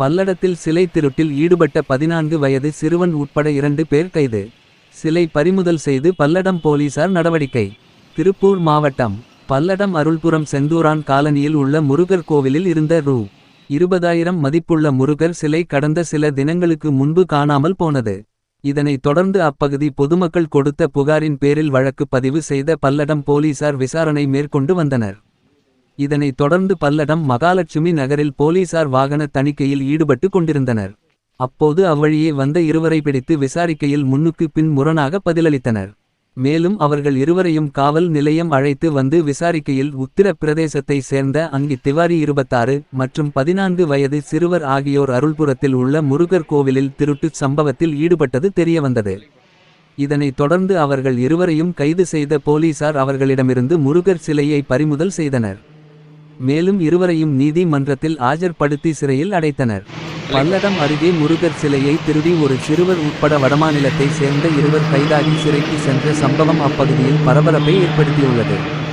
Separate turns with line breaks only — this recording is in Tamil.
பல்லடத்தில் சிலை திருட்டில் ஈடுபட்ட பதினான்கு வயது சிறுவன் உட்பட இரண்டு பேர் கைது. சிலை பறிமுதல் செய்து பல்லடம் போலீசார் நடவடிக்கை. திருப்பூர் மாவட்டம் பல்லடம் அருள்புரம் செந்தூரான் காலனியில் உள்ள முருகர் கோவிலில் இருந்த ரூ. இருபதாயிரம் மதிப்புள்ள முருகர் சிலை கடந்த சில தினங்களுக்கு முன்பு காணாமல் போனது. இதனைத் தொடர்ந்து அப்பகுதி பொதுமக்கள் கொடுத்த புகாரின் பேரில் வழக்கு பதிவு செய்த பல்லடம் போலீசார் விசாரணை மேற்கொண்டு வந்தனர். இதனைத் தொடர்ந்து பல்லடம் மகாலட்சுமி நகரில் போலீசார் வாகன தணிக்கையில் ஈடுபட்டு கொண்டிருந்தனர். அப்போது அவ்வழியே வந்த இருவரை பிடித்து விசாரிக்கையில் முன்னுக்கு பின் முரணாக பதிலளித்தனர். மேலும் அவர்கள் இருவரையும் காவல் நிலையம் அழைத்து வந்து விசாரிக்கையில் உத்திரப்பிரதேசத்தை சேர்ந்த அங்கி திவாரி இருபத்தாறு மற்றும் பதினான்கு வயது சிறுவர் ஆகியோர் அருள்புரத்தில் உள்ள முருகர் கோவிலில் திருட்டுச் சம்பவத்தில் ஈடுபட்டது தெரியவந்தது. இதனைத் தொடர்ந்து அவர்கள் இருவரையும் கைது செய்த போலீசார் அவர்களிடமிருந்து முருகர் சிலையை பறிமுதல் செய்தனர். மேலும் இருவரையும் நீதிமன்றத்தில் ஆஜர்படுத்தி சிறையில் அடைத்தனர். பல்லடம் அருகே முருகர் சிலையை திருடி ஒரு சிறுவர் உட்பட வடமாநிலத்தை சேர்ந்த இருவர் கைதாகி சிறைக்கு சென்ற சம்பவம் அப்பகுதியில் பரபரப்பை ஏற்படுத்தியுள்ளது.